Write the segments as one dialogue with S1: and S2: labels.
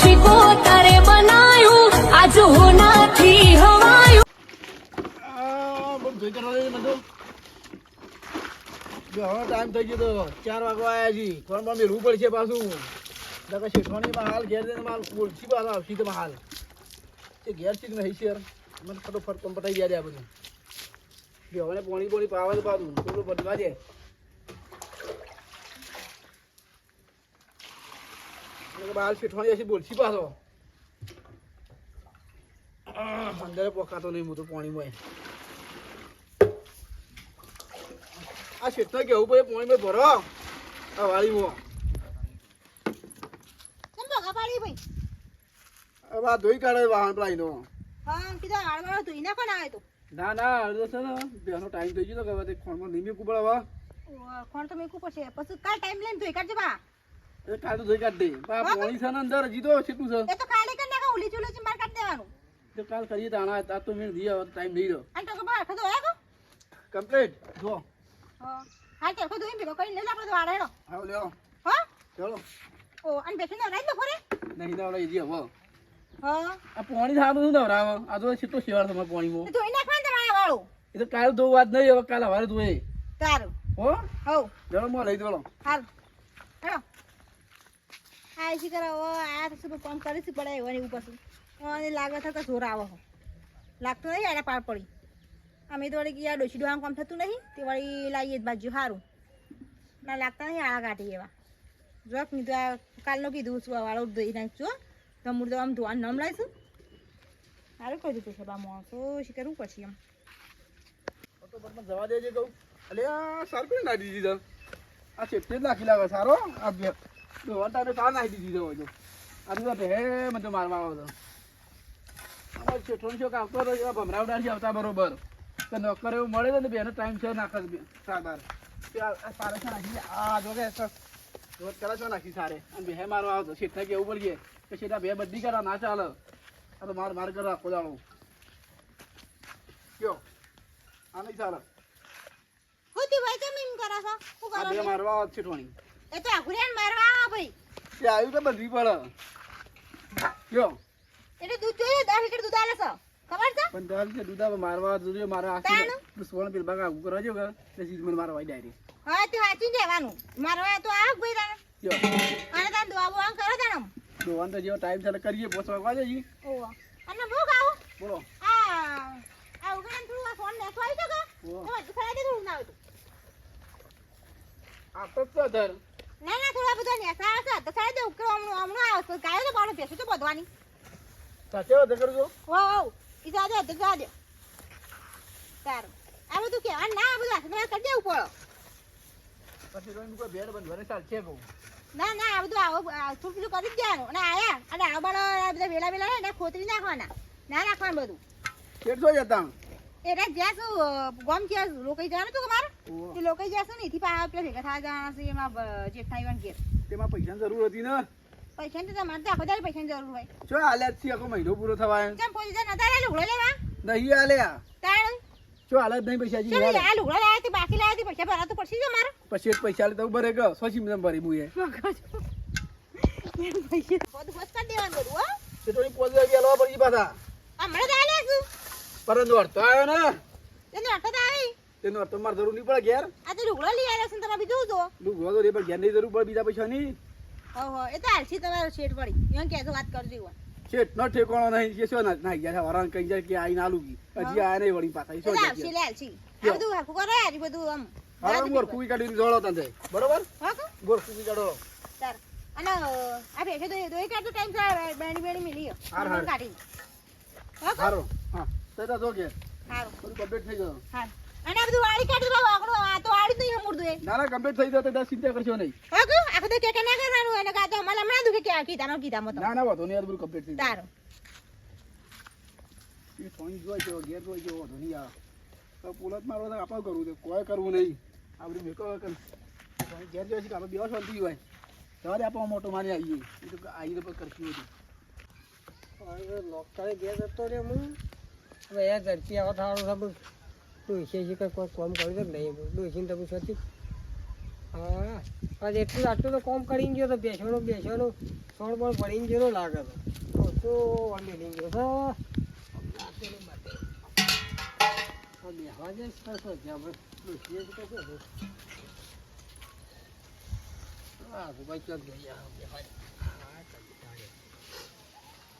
S1: શીખો તારે બનાયું.
S2: ટાઈમ થઈ ગયો તો ચાર વાગવા આવ્યા છીએ. કોણ પણ મેળવું પડશે પાછું. નકર શેઠવાણીમાં હાલ, ઘેર જઈને માલ બોલશી પાછા હાલ. તે ઘેર છે કે નહીં શેર? મને ફટોફટ આ બધું. હવે પોણી પોણી પાવા પાછું. થોડું બદવા દે શેઠવાણી હશે બોલશી પાછો. અંદર પોકાતો નહીં હું તો પાણીમાં આ શેઠને કેવું પડે પાણીમાં ભરો. આ
S3: ભાઈ?
S2: હવે આ ધોઈ કાઢે વાહન
S3: ધોઈ નાખો ને
S2: ના ના અડધો છે ને બેનો ટાઈમ થઈ ગયો તો કે ખોણમાં નહીં મેકવું પડે હવે.
S3: તો મેકવું પડશે. પછી કાલ ટાઈમ લઈને ધોઈ કાઢજે બા.
S2: એ તો ધોઈ કાઢ દે. બા પોણી છે ને અંદર હજી તો છેટું છે.
S3: એ તો કાલે કરી નાખો ઉલી ચૂલી માર કાઢ દેવાનું.
S2: તો કાલ કરીએ તાણા તાર તો મેં દી આવ ટાઈમ નહીં રહ્યો.
S3: અને તો બા ખતો હોય કો
S2: કમ્પ્લીટ? જો.
S3: હા તે ખતો ધોઈ ભેગો કરીને લઈ લે આપણે તો વાળે હેડો
S2: આવો લ્યો.
S3: હા?
S2: ચલો.
S3: ઓ અને બેસી ને રાઈ દો ફરે?
S2: નહીં નવડાવી દઈએ હવે
S3: હા.
S2: આ પોણી થાતું શું નવડાવે આ તો છેટો શેવાળ તમારે પાણીમાં.
S3: તો એને ખાન તમારે વાળો.
S2: એ તો કાલ દો વાત નહીં હવે કાલ હવારે દોય
S3: તારું
S2: હો? હો જળમાં લઈ દો
S3: હાલ હેડો. આ એસી કરાવો આ તો શું કામ કરી પડે એવો ને એવું પાછું અને લાગે થતા જોર આવો લાગતું નહીં આડા પાર પડી. અમે તો વળી ગયા ડોસી ડોહાનું કામ થતું નહીં, તે વળી લાવીએ જ બાજુ સારું ના, લાગતા નહીં આળા કાઢી એવા. નહીં તો આ કાલનું કીધું છું વાળો ધોઈ નાખજો. તો તો આમ ધોવાનું નામ લાવીશું. સારું કહી દીધું છે બા માણસો શી કરવું પછી એમ.
S2: જવા દેજે કહું. અલે આ સારું કરી નાખી દીધા આ ચેપટે જ નાખી લાવે સારો આ તારે સાર નાખી દીધી હોય તો. આ તો ભે મને મારવા આવો તો. અમારે ચેઠોન ચોક આવતો રહ્યો ભમરાવડાથી આવતા બરોબર. તો નોકર એવું મળે ને બેનો ટાઈમ છે નાખે છે બે સાર છે નાખી આ જો કે રોજ કરા છો નાખી સારે. અને બે મારવા આવતો શેઠને કેવું પડીએ કે શેઠા બે બધી કરા ના ચાલે. આ તો માર માર કરો આખો દાડો. કયો આ નહીં ચાલે.
S3: ભાઈ કેમ એમ કરો છો. કરો
S2: બે મારવા આવે છે ઠોણી.
S3: એ તો આઘુરિયાને મારવા આવો ભાઈ.
S2: તે આવ્યું તો બધી પણ કયો
S3: એટલે દૂધ જોઈએ દસ લીટર દૂધ આલે છે. ખબર છે?
S2: પણ દાલ દૂધ આવે મારવા જોઈએ મારા
S3: તાનું?
S2: આખી સોળ પેલ બાગા આવું કરવા જો કે તે સીધ મને મારવા આવી ડાયરી
S3: હા તે વાંચી જવાનું મારવા તો આવ ભાઈ તારે
S2: કયો
S3: અને તાર દુઆ બુઆ કરો આમ.
S2: દોવાન તો જેવો ટાઈમ ચાલે કરીએ પોસવા વાગે જી
S3: ઓહો. અને હું આવો.
S2: બોલો.
S3: આ આ ઉગડન થોડું આ ફોન નાખવા આવી. તો હજુ ખરા દે થોડું ના આવતું
S2: આ તો તો ધર
S3: ના ના થોડા બધા નેસા આવશે તો સાહેબ દે ઉકળો હમણાં હમણાં આવશે. ગાયો તો બાળો પેશું તો બધવાની.
S2: સાચે વાત કરજો
S3: હો હો. ઈ જા દે તો જા દે સારું. આ બધું ના આ બધું હાથમાં કરી દેવું પડો
S2: પછી રોઈ કોઈ બેડ બંધ ભરે ચાલ છે કહું
S3: ના ના આ બધું આવો થોડું થોડું કરી જ દેવાનું. અને આયા અને આ બધા વેલા વેલા ને ખોતરી નાખવાના. ના નાખવાનું બધું.
S2: કેટલો જતા?
S3: એટલે જ્યાં શું ગોમ જ્યાં લોકઈ જવાનું હતું કે મારે. તે લોકાઈ જશે ને એથી પાછા પેલા ભેગા થવા જવાના છે એમાં જેઠાઈ વાન ઘેર.
S2: તેમાં પૈસાની જરૂર હતી ને?
S3: પૈસા તો તમારે આખો દાડી પૈસાની જરૂર હોય.
S2: જો હાલ્યા જ આખો મહિનો પૂરો થવાય.
S3: કેમ પોતે નતા લે લુગડો લેવા?
S2: નહીં હાલ્યા
S3: તાણ?
S2: જો હાલ જ નહીં પૈસા જી હાલે.
S3: આ લુગડો લાયા તે બાકી લાયા તે પૈસા ભરા તો પડશે જ અમારે
S2: પછી પૈસા લે તો ભરે ગયો સોચી મને ભરી મુએ
S3: બધું હોશ કરી દેવાનું બધું હો.
S2: તે તો પોચ રૂપિયા લેવા પડી પાછા.
S3: હમણાં તો આલે છું
S2: પરંતુ અડતો આવ્યો ને.
S3: તેનો અટો તો આવી.
S2: તેનો અડતો મારે જરૂર નહીં પડે ઘેર.
S3: આ તો લુગડો લઈ આવ્યો છે તમે બીજું જો
S2: તું તો રે પણ ઘેર નહીં જરૂર પડે બીજા પૈસા નહીં
S3: હો હો એ તો આલસી તમારો શેઠ પડી એમ કહેજો વાત કરજો હોય.
S2: શેઠ નો ઠેકોણો નહીં કે શું ના ના ગયા છે વરાણ કઈ જાય કે આઈ ના લુગી હજી આયા નહીં વળી પાછા શું આલસી
S3: લે આલસી આ બધું હરખું કરે આ બધું આમ.
S2: હા ગોર કુવી કાઢી જોડો તને. બરોબર?
S3: હા
S2: ગોર કુવી કાઢો.
S3: તાર અને આ ભેગે તો દોઈ કાઢતો ટાઈમ થાય બેણી બેણી મિલી
S2: હા હા
S3: કાઢી. હા
S2: હા. તો તો કે?
S3: હારું.
S2: બધું કમ્પ્લીટ થઈ ગયું.
S3: હાર. અને આ બધું વાળી કાઢી દો આકડો આ તો વાળી નહીં હમુરદું એ.
S2: ના ના કમ્પ્લીટ થઈ જાય તો દસ ચિંતા કરશો નહીં.
S3: હા કો આખો તો કે કે ના કરવાનું એને કાતો મને હમણાં દુખે કે કીધા કીધા મત
S2: ના ના વાતો નહીં આ બધું કમ્પ્લીટ થઈ
S3: તારો.
S2: એ થોડી જોઈ જો ગેર જોઈ જો વાંધો નહીં આવે તો પુલત મારવા તો આપણે કરવું છે કોઈ કરવું નહીં. આ બધું મેકો કર ઘેર જોઈ છે કે આપણે બેવા શાંતિ હોય. તમારે આપણો મોટો મારી આવીએ. એ તો આવી તો કરશું બધું.
S4: લોકતાળી ઘેર જતો રે હું. હવે એ ઝડપી આવા થવાનું બધું ડોસી છે કોઈ કોઈ કામ કરી દે નહીં ડોસીને તો પૂછવાથી હા આજે એટલું આટલું તો કોમ કરીને ગયો તો બેસવાનો બેસવાનો. સોળ પણ ભરીને ગયો લાગે તો. તો શું ઓલરેડી ગયો તો. બેસવા જાય છે તો શું છે આપણે બેસીએ જ તો શું હા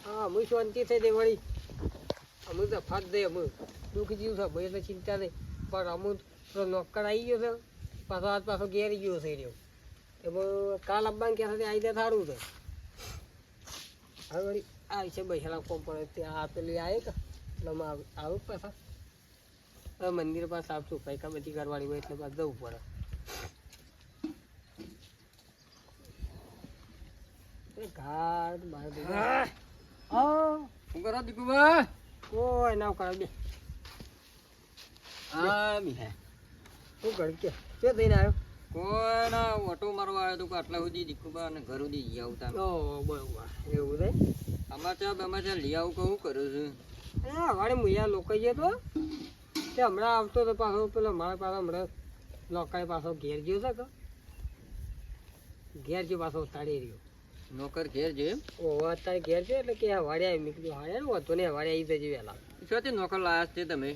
S4: હા, શાંતિ થઈ દે વળી. અમે તો ફાટ દે અમે દુઃખ જેવું છે ભાઈ એટલે ચિંતા નહીં. પણ અમુક પેલો નોકર આવી ગયો છે પાછો આજ પાછો ઘેર ગયો છે રહ્યો. એમાં કાલ આવવાનું ક્યાં આવી જાય સારું છે. હવે વળી આ છે બહેરા કોમ પડે ત્યાં આ પેલી આવે કે એટલે આવું પાછા. હવે મંદિર પાસે આપશું કઈ કા બધી કરવાની હોય એટલે પાછું જવું પડે. ઘાટ મારે
S2: શું કરો દીકુભા
S4: કોઈ ના કરે બે
S2: હા હે.
S4: હું ઘર કે શું થઈને આવ્યો?
S2: કોઈના ઓટો મારવા આવ્યો તો કે આટલા સુધી દીકુભા અને ઘર સુધી જઈ આવતા.
S4: ઓ બરોબર. એવું છે?
S2: સમાચાર બમાચાર લઈ આવું કહું કરું છું?
S4: હા વાડે મુયા લોકો જે તો? તે હમણાં આવતો તો પાછો પેલો મારા પાસે હમણાં લોકાએ પાછો ઘેર ગયો છે કે? ઘેર ગયો પાછો તાળી રહ્યો.
S2: નોકર ઘેર છે એમ?
S4: ઓ અત્યારે ઘેર છે એટલે કે વાડે આવી મેં કીધું હાડે ને વાંધો ને વાડે આવી જજે વહેલા.
S2: શોથી નોકર લાયા છે તમે?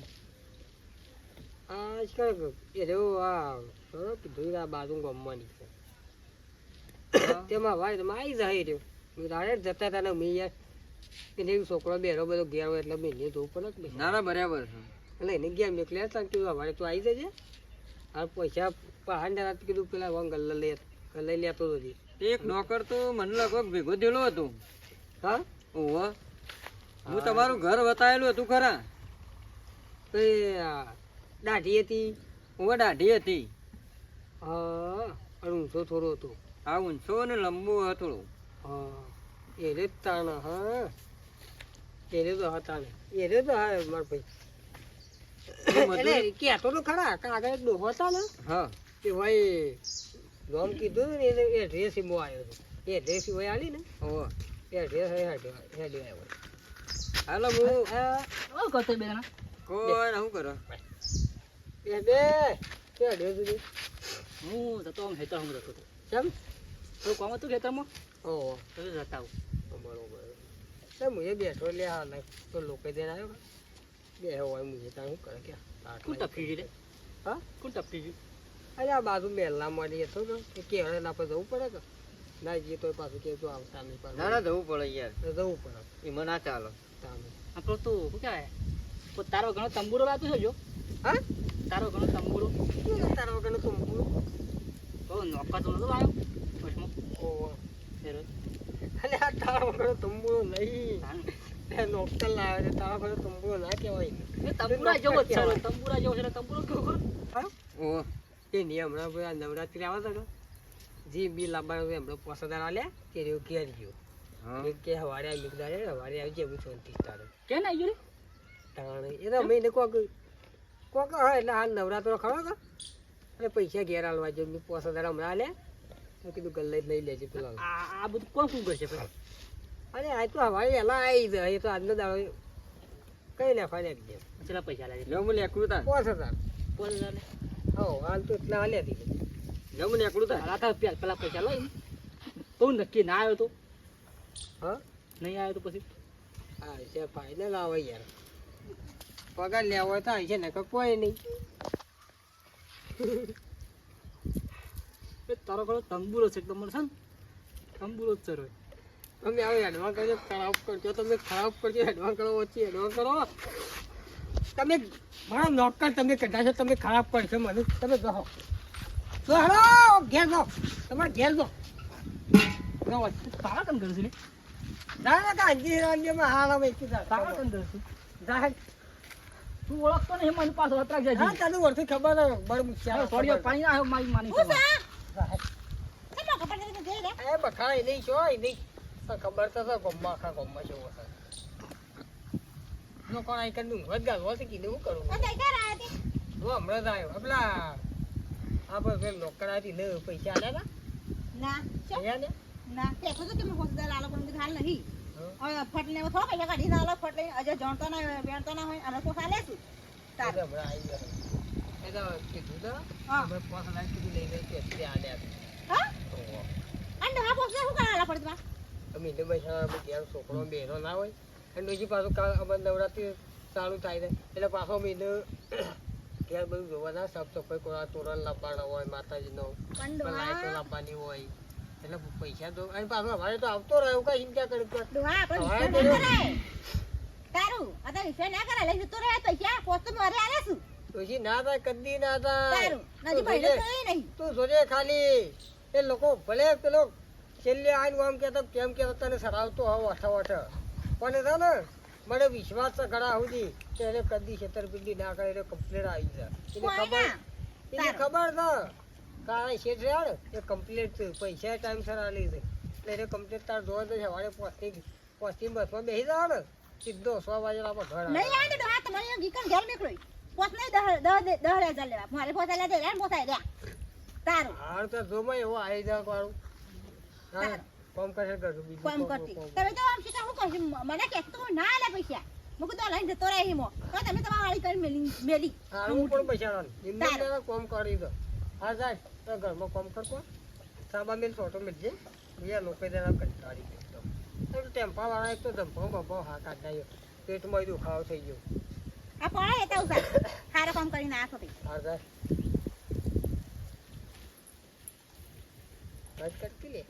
S4: આજકાલ એ રહ્યો આ શું કીધું આ બાજુ ગમવાની છે. તેમાં વાય તમે આવી જાય રહ્યો. કીધું જતા હતા ને મેં યાર. એવું છોકરો બેરો બધો ઘેર હોય એટલે મેં લીધું ઉપર જ
S2: ના ના બરાબર છે.
S4: એટલે એને ગયા મેં એટલે હતા કીધું વાડે તું આવી જજે. આ પૈસા પહાડ કીધું પેલા વંગલ લઈ લઈ લેતો હતો
S2: એક નોકર તો મને લગભગ ભેગો દેલો હતો.
S4: હા?
S2: ઓહો. હું તમારું ઘર વતાયેલું હતું ખરા?
S4: તો એ દાઢી હતી.
S2: ઓહો દાઢી હતી.
S4: હા અને ઊંચો થોડો હતો.
S2: હા ઊંચો ને લંબો હતો
S4: હા એ રે તાણ હા. એ રે તો હતા ને એ રે તો હા માર ભાઈ. એટલે કહેતો તો ખરા કાગળ ડોહો હતા ને?
S2: હા.
S4: કે ભાઈ નામ કીધું ને એ- એ ડ્રેસ મો આવ્યો હતો. એ ડ્રેસ હોય આલી ને?
S2: ઓહો
S4: એ ડ્રેસ હેડ્યો હેડ્યો આવ્યો
S2: હાલો હું
S4: હા
S2: બેના કોણ? શું કરો?
S4: એ બે કે ડ્રેસ સુધી.
S5: હું તો તો હેતર હું હતો
S4: કેમ?
S5: તો કામ હતું ખેતરમાં?
S4: ઓહો
S5: તો જતા
S4: બરોબર. એટલે એ બેઠો લે હા નહીં તો લોકો દેન આવ્યો બે હોય મુએ જતા શું કરે કે?
S5: કોણ ટપકી ગઈ રે?
S4: હા?
S5: કોણ ટપકી ગયું
S4: અરે આ બાજુ મહેલના મળી હતો તો કે કેળે ના આપણે જવું પડે કે? ના જઈએ તો પાછું કે જો આવતા નહીં પાછું.
S2: ના ના જવું પડે યાર.
S4: જવું પડે.
S2: એમાં ના ચાલો.
S4: તામે.
S5: આપણો તું શું કહેવાય? તો તારો ઘણો તંબુરો વાતો છે જો.
S4: હા?
S5: તારો ઘણો તંબુરો
S4: શું તારા વગરનું તંબુ
S5: તો નોકા તો નતો આવ્યો.
S4: ઓહો અલે આ તારા ઘણો તંબુરો નહીં. નોકર લાવે છે તારા વગરનો તંબુરો ના કહેવાય.
S5: તંબુરા જેવો છે તંબુરા જેવો છે તંબુરો કેવો
S4: હા? નહીં હમણાં ભાઈ નવરાત્રી આવે છે જે બી લાવવાનું હમણાં પોસાદાર આલ્યા કે રેવું ઘેર ગયો કે હવારે આવી મિકદાર હવારે આવી જાય એવું ચોંતીસ તારીખ
S5: કેમ આવી ગયું
S4: તાણે એ તો મહિને કોક કોક હા એટલે આ નવરાત્રો ખરો કે? અને પૈસા ઘેર આલવા જો મેં પોસાદાર હમણાં આલ્યા તો કીધું ગલ્લે લઈ લેજે પેલા.
S5: આ આ બધું કોણ શું કરશે પછી?
S4: અરે આ તો હવારે વહેલા આવી જાય એ તો આજનો દાડો કઈ નાખવા નાખી દે
S5: પૈસા લાગે?
S2: લો મને એકલું તા
S4: પોસ હજાર હો હાલ તો એટલા હાલ્યા હતી
S2: લો મને તો તા
S5: હાલા તા પેલા પૈસા લો તો નક્કી ના આવ્યો તો?
S4: હા?
S5: નહીં આવ્યો તો પછી?
S4: હા છે ફાઇનલ આવે યાર. પગાર લેવો હોય તો છે ને કોઈ નહીં.
S5: તારો ઘણો તંબુરો છે એકદમ છે ને? તંબુરો જ છે
S4: તમે આવો એડવાન્સ કરજો ખરાબ કરજો. તમે ખરાબ કરજો એડવાન્સ કરો ઓછી એડવાન્સ કરો. તમે મારા નોકર તમે કઢાશો તમે ખરાબ કરશો મને તમે કહો તો હલો ઘેર જાઓ તમારે ઘેર વચ્ચે.
S5: તારા કેમ કરશે ને
S4: ના ના કાંજી રાજ્યમાં હાલ આવે છે
S5: તારા કામ કરશે
S4: જાહેર
S5: તું ઓળખતો નહીં મને પાછો અતરાક જાય
S4: હા તને વર્ષથી ખબર છે બળ મુખ્ય
S5: થોડીઓ પાણી આવ્યો મારી માની
S3: હું. છે કે રે
S4: એ બખાય નહીં છો એ નહીં. ખબર તો ગમ્મા ખા ગમ્મા છે નો કોણ આઈ જ ગાલવો છે કીધું હું કરું?
S3: આ કે ક્યારે આયા તે?
S4: હું હમણાં જ આવ્યો પેલા આ પર પેલ નોકર હતી ને પૈસા આલ્યા
S3: ના.
S4: ના ને?
S3: ના. કહેતો તો કે મેં હોસ્પિટલ આલો પણ હાલ નહીં.
S4: હા.
S3: હવે ફટ લેવો થોડો પૈસા કાઢીને આલો ફટલે અજે જણતો ના હોય બેણતો ના હોય અમે તો ખાલે શું તારે.
S4: તો હમણાં આવી ગયો. એ તો કીધું તો
S3: હા.
S4: હમણાં પાંચ લાખ સુધી લઈ લઈ કે અત્યારે આલ્યા
S3: હા? અને હા પોસને શું કરાવવા પડે તમારે?
S4: અમે એને પૈસા અમે ઘેર છોકરો બેનો ના હોય. અને બીજી પાછું અમારે નવરાત્રી ચાલુ થાય છે. એટલે પાછો અમે એને ઘેર બધું જોવાના સાફ સફાઈ કરવા તોરણ લાવવાના હોય માતાજીનો. લાઈટો લાવવાની હોય. એટલે પૈસા તો અને પાછું અમારે તો આવતો રહ્યો કઈ ચિંતા કરી?
S3: ના
S4: તો-
S3: ના કરાય. લઈ જતો રહે પૈસા પોસ મારે આલે શું?
S4: પછી ના થાય કદી ના થાય.
S3: તારું નજી
S4: તું
S3: નહીં.
S4: જોજે ખાલી. એ લોકો ભલે પેલો છેલ્લે આવીને આમ કહેતો કેમ કે તને સરાવતો હોવ અઠા અઠ પણ છે ને મને વિશ્વાસ છે ઘણા સુધી કે એને કદી છેતરપિંડી ના કરે એને કમ્પ્લેટ આવી જાય એને ખબર એને ખબર છે. કારણ શેઠ રહ્યા એ કમ્પ્લેટ છે પૈસા ટાઈમસર આલી છે. એટલે એને કમ્પ્લેટ તાર જોવા તો સવારે પહોંચી પહોંચી બસમાં બેસી જાવ ને સીધો સો વાગે આપણે ઘર
S3: નહીં
S4: આવે
S3: તો ડોહા તમારે ગીકન ઘેર નીકળ્યો પોત નહીં દહ દહ દહ હજાર લેવા. મારે પોતા આલે દે પોતા દે તારું
S4: હાર તો જોમાં એવો આવી જાય વાળું. હા. કોમ કરે બીજું
S3: કોમ કરતી. તમે તો આમ શું કરશો મને કે તો ના પૈસા. મેં કીધું લઈને જતો રહે હિમો તો તમે તમારી વાળી કરી મેલી
S4: પણ
S3: તારું.
S4: કોમ કરી દો. હા જાય તો ઘરમાં કોમ કરકો સાબા મેલ ફોટો મેળજે બીજા લોકો તેના કંટાળી તો ટેમ્પા વાળા એક તો ધંપો બંપો હા કાઢાયો પેટમાં દુખાવો થઈ ગયો.
S3: આ પણ ઉસા સારો કામ કરીને આ થતી
S4: હા જાય વાત કરતી લે.